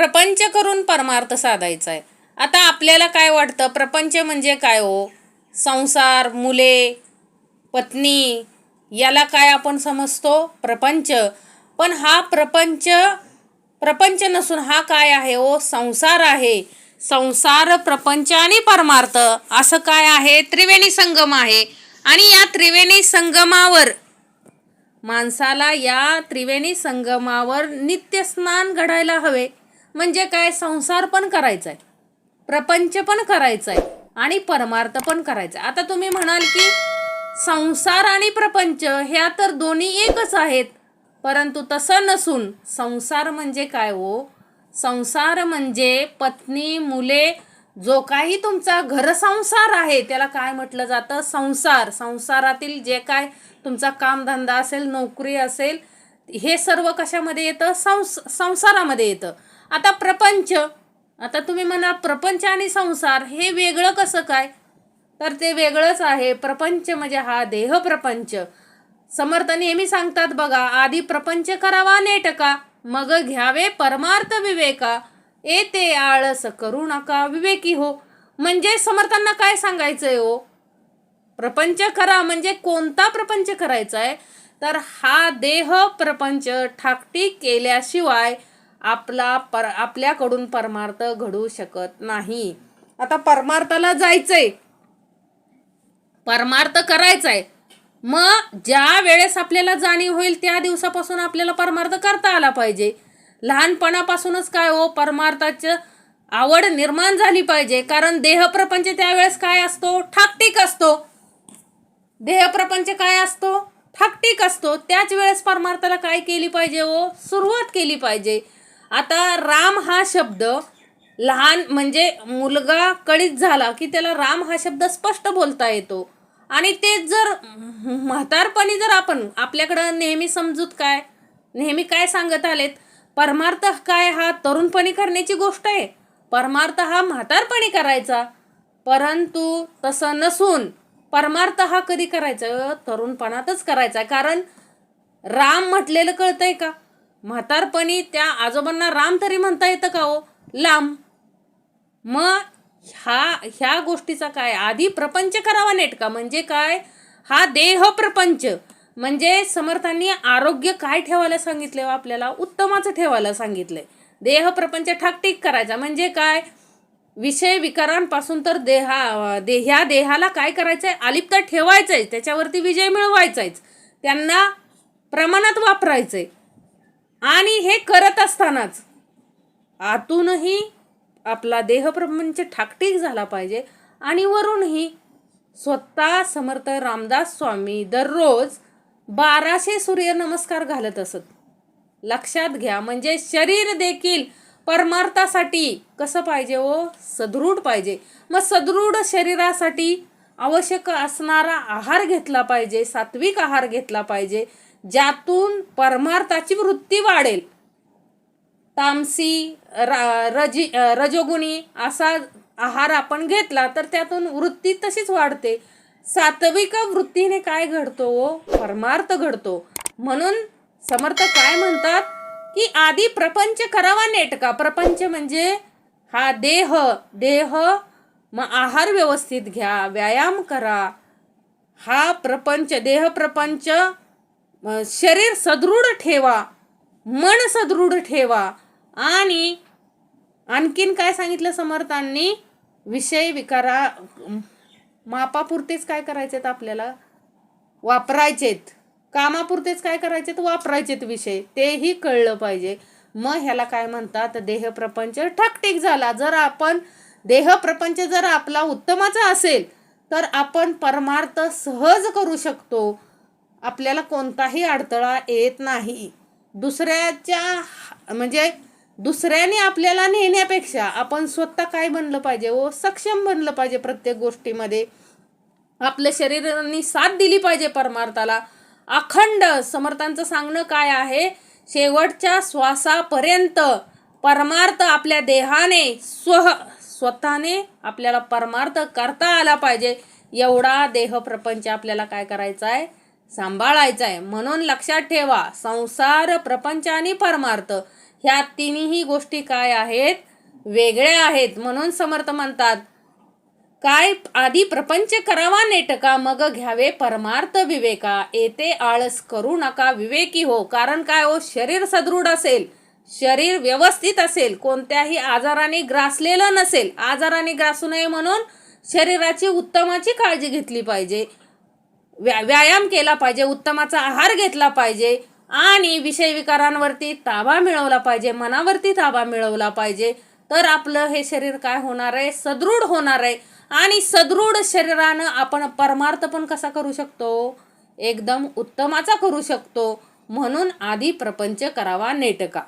प्रपंच करून परमार्थ साधायचा आहे. आता आपल्याला काय वाटतं? प्रपंच म्हणजे काय हो? संसार मुले पत्नी याला काय आपण समजतो? प्रपंच. पण हा प्रपंच प्रपंच नसून हा काय आहे ओ संसार आहे. संसार प्रपंच आणि परमार्थ असं काय आहे? त्रिवेणी संगम आहे. आणि या त्रिवेणी संगमावर माणसाला या त्रिवेणी संगमावर नित्य स्नान घडायला हवे. म्हणजे काय? संसार पण करायचा आहे प्रपंच पण करायचा आहे आणि परमार्थ पण करायचा आहे आता तुम्ही म्हणाल की संसार आणि प्रपंच ह्या तर दोन्ही एकच आहेत. परंतु तसं नसून संसार म्हणजे काय हो? संसार म्हणजे पत्नी मुले जो काही तुमचा घरसंसार आहे त्याला काय म्हटलं जातं? संसार. संसारातील जे काय तुमचा कामधंदा असेल नोकरी असेल हे सर्व कशामध्ये येतं? संस संसारामध्ये येतं. आता प्रपंच. आता तुम्ही म्हणा प्रपंच आणि संसार हे वेगळं कसं काय? तर ते वेगळंच आहे. प्रपंच म्हणजे हा देह प्रपंच. समर्थ नेहमी सांगतात बघा आधी प्रपंच करावा नेटका मग घ्यावे परमार्थ विवेका. येते आळस करू नका विवेकी हो. म्हणजे समर्थांना काय सांगायचंय हो? प्रपंच करा म्हणजे कोणता प्रपंच करायचा आहे तर हा देह प्रपंच ठाकटीक केल्याशिवाय आपला पर आपल्याकडून परमार्थ घडू शकत नाही. आता परमार्थाला जायचंय. परमार्थ करायचा आहे मग ज्या वेळेस आपल्याला जाणीव होईल त्या दिवसापासून आपल्याला परमार्थ करता आला पाहिजे. लहानपणापासूनच काय हो परमार्थाचं आवड निर्माण झाली पाहिजे. कारण देहप्रपंच त्यावेळेस काय असतो? ठाकटीक असतो. देहप्रपंच काय असतो? ठाकटीक असतो. त्याच वेळेस परमार्थाला काय केली पाहिजे हो? सुरुवात केली पाहिजे. आता राम हा शब्द लहान म्हणजे मुलगा कळीत झाला की त्याला राम हा शब्द स्पष्ट बोलता येतो. आणि तेच जर म्हातारपणी जर आपण आपल्याकडं नेहमी समजूत काय नेहमी काय सांगत आलेत परमार्थ काय हा तरुणपणी करण्याची गोष्ट आहे. परमार्थ हा म्हातारपणी करायचा. परंतु तसं नसून परमार्थ हा कधी करायचा? तरुणपणातच करायचा. कारण राम म्हटलेलं कळतंय का? म्हातारपणी त्या आजोबांना राम तरी म्हणता येतं का हो? लांब. मग ह्या ह्या गोष्टीचा काय? आधी प्रपंच करावा नेटका. म्हणजे काय? हा देह प्रपंच. म्हणजे समर्थांनी आरोग्य काय ठेवायला सांगितलं हो आपल्याला? उत्तमाचं ठेवायला सांगितलंय. देह प्रपंच ठाकटीक करायचा. म्हणजे काय? विषय विकारांपासून तर देहा दे ह्या देहाला काय करायचंय? अलिप्त ठेवायचंय. त्याच्यावरती विजय मिळवायचाच त्यांना प्रमाणात वापरायचंय. आणि हे करत असतानाच आतूनही आपला देहप्रपंच ठाकटीक झाला पाहिजे आणि वरूनही स्वतः समर्थ रामदास स्वामी दररोज बाराशे सूर्यनमस्कार घालत असत. लक्षात घ्या म्हणजे शरीर देखील परमार्थासाठी कसं पाहिजे हो? सदृढ पाहिजे. मग सदृढ शरीरासाठी आवश्यक असणारा आहार घेतला पाहिजे सात्विक आहार घेतला पाहिजे ज्यातून परमार्थाची वृत्ती वाढेल. तामसी रा रजी रजोगुणी असा आहार आपण घेतला तर त्यातून वृत्ती तशीच वाढते. सात्विक वृत्तीने काय घडतो व परमार्थ घडतो. म्हणून समर्थ काय म्हणतात की आधी प्रपंच करावा नेटका. प्रपंच म्हणजे हा देह. देह मग आहार व्यवस्थित घ्या व्यायाम करा. हा प्रपंच देह प्रपंच शरीर सदृढ ठेवा मन सदृढ ठेवा. आणि आणखीन काय सांगितलं समर्थांनी? विषय विकारा मापापुरतेच काय करायचेत आपल्याला? वापरायचेत. कामापुरतेच काय करायचेत? वापरायचेत विषय. तेही कळलं पाहिजे. मग ह्याला काय म्हणतात? देहप्रपंच ठकठीक झाला. जर आपण देहप्रपंच जर आपला उत्तमाचा असेल तर आपण परमार्थ सहज करू शकतो. आपल्याला कोणताही अडथळा येत नाही. दुसऱ्याच्या म्हणजे दुसऱ्याने आपल्याला नेण्यापेक्षा आपण स्वतः काय बनलं पाहिजे? व सक्षम बनलं पाहिजे प्रत्येक गोष्टीमध्ये. आपल्या शरीरांनी साथ दिली पाहिजे परमार्थाला. अखंड समर्थांचं सांगणं काय आहे? शेवटच्या श्वासापर्यंत परमार्थ आपल्या देहाने स्व स्वतःने आपल्याला परमार्थ करता आला पाहिजे. एवढा देह प्रपंच आपल्याला काय करायचा आहे? सांभाळायचा आहे. म्हणून लक्षात ठेवा संसार प्रपंच आणि परमार्थ ह्या तिन्ही गोष्टी काय आहेत? वेगळ्या आहेत. म्हणून समर्थ म्हणतात काय आधी प्रपंच करावा नेटका मग घ्यावे परमार्थ विवेका. येते आळस करू नका विवेकी हो. कारण काय हो? शरीर सदृढ असेल. शरीर व्यवस्थित असेल कोणत्याही आजाराने ग्रासलेलं नसेल आजाराने ग्रासू नये म्हणून शरीराची उत्तमाची काळजी घेतली पाहिजे. व्या व्यायाम केला पाहिजे उत्तमाचा आहार घेतला पाहिजे आणि विषय विकारांवरती ताबा मिळवला पाहिजे मनावरती ताबा मिळवला पाहिजे. तर आपलं हे शरीर काय होणार आहे? सदृढ होणार आहे. आणि सदृढ शरीरानं आपण परमार्थ पण कसा करू शकतो? एकदम उत्तमाचा करू शकतो. म्हणून आधी प्रपंच करावा नेटका.